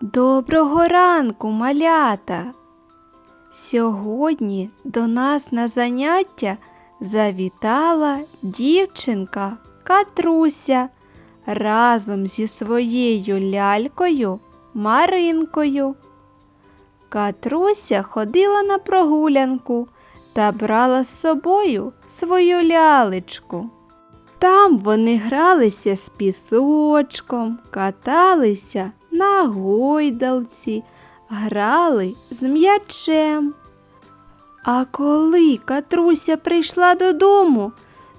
Доброго ранку, малята! Сьогодні до нас на заняття завітала дівчинка Катруся разом зі своєю лялькою Маринкою. Катруся ходила на прогулянку та брала з собою свою лялечку. Там вони гралися з пісочком, каталися на гойдалці, грали з м'ячем. А коли Катруся прийшла додому,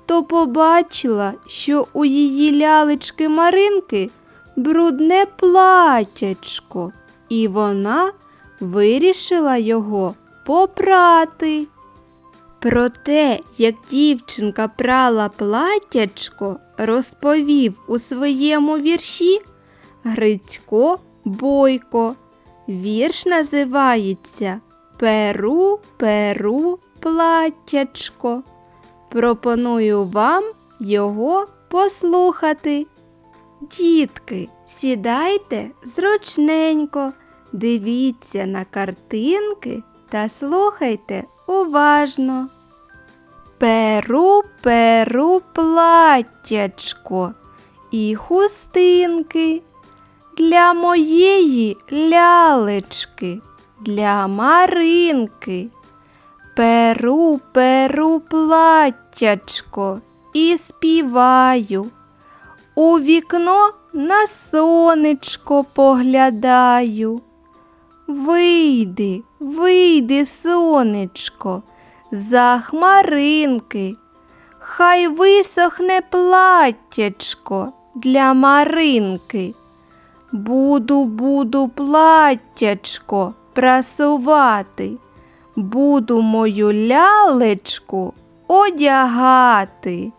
то побачила, що у її лялечки Маринки брудне платячко, і вона вирішила його попрати. Про те, як дівчинка прала платячко, розповів у своєму вірші Грицько Бойко. Вірш називається Перу, перу, платтячко. Пропоную вам його послухати. Дітки, сідайте зручненько, дивіться на картинки та слухайте уважно. Перу, перу, платтячко і хустинки для моєї лялечки, для Маринки. Перу, перу, платтячко і співаю. У вікно на сонечко поглядаю. Вийди, вийди, сонечко, за хмаринки, хай висохне платтячко для Маринки. Буду, буду платтячко прасувати, буду мою лялечку одягати.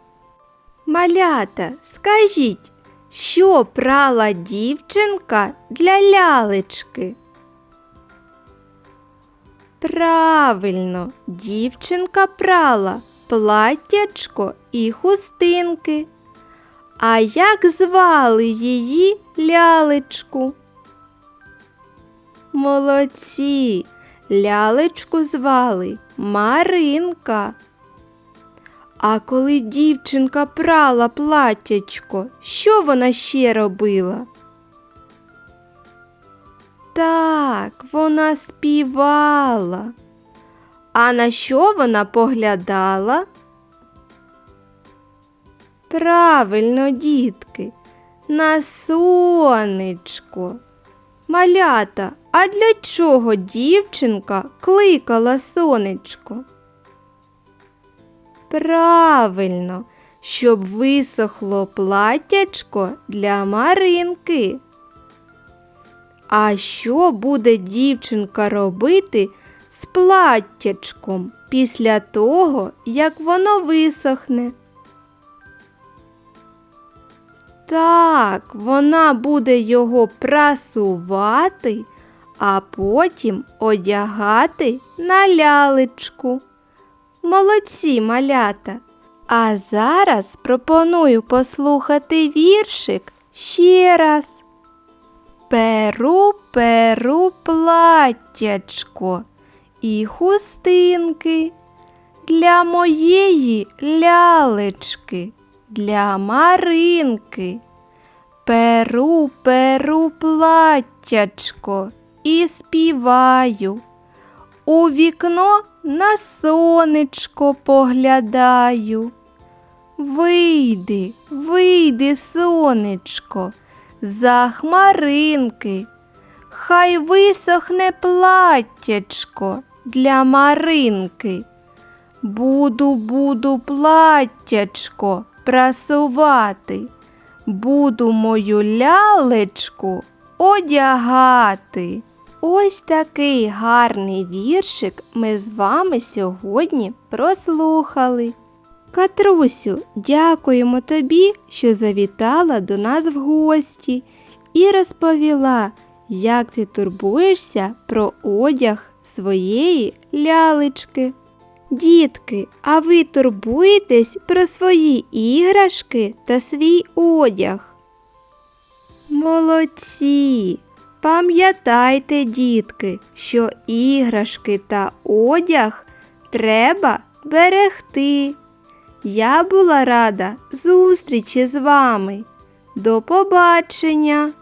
Малята, скажіть, що прала дівчинка для лялечки? Правильно, дівчинка прала платтячко і хустинки. А як звали її лялечку? Молодці, лялечку звали Маринка. А коли дівчинка прала платтячко, що вона ще робила? Так, вона співала. А на що вона поглядала? Правильно, дітки, на сонечко. Малята, а для чого дівчинка кликала сонечко? Правильно, щоб висохло платтячко для Маринки. А що буде дівчинка робити з платтячком після того, як воно висохне? Так, вона буде його прасувати, а потім одягати на лялечку. Молодці малята. А зараз пропоную послухати віршик ще раз. Перу, перу, платтячко і хустинки для моєї лялечки, для Маринки. Перу, перу, платтячко і співаю. У вікно на сонечко поглядаю. Вийди, вийди, сонечко, за хмаринки, хай висохне платтячко для Маринки. Буду, буду платтячко прасувати, буду мою лялечку одягати. Ось такий гарний віршик ми з вами сьогодні прослухали. Катрусю, дякуємо тобі, що завітала до нас в гості і розповіла, як ти турбуєшся про одяг своєї лялечки. Дітки, а ви турбуєтесь про свої іграшки та свій одяг? Молодці! Пам'ятайте, дітки, що іграшки та одяг треба берегти. Я була рада зустрічі з вами. До побачення!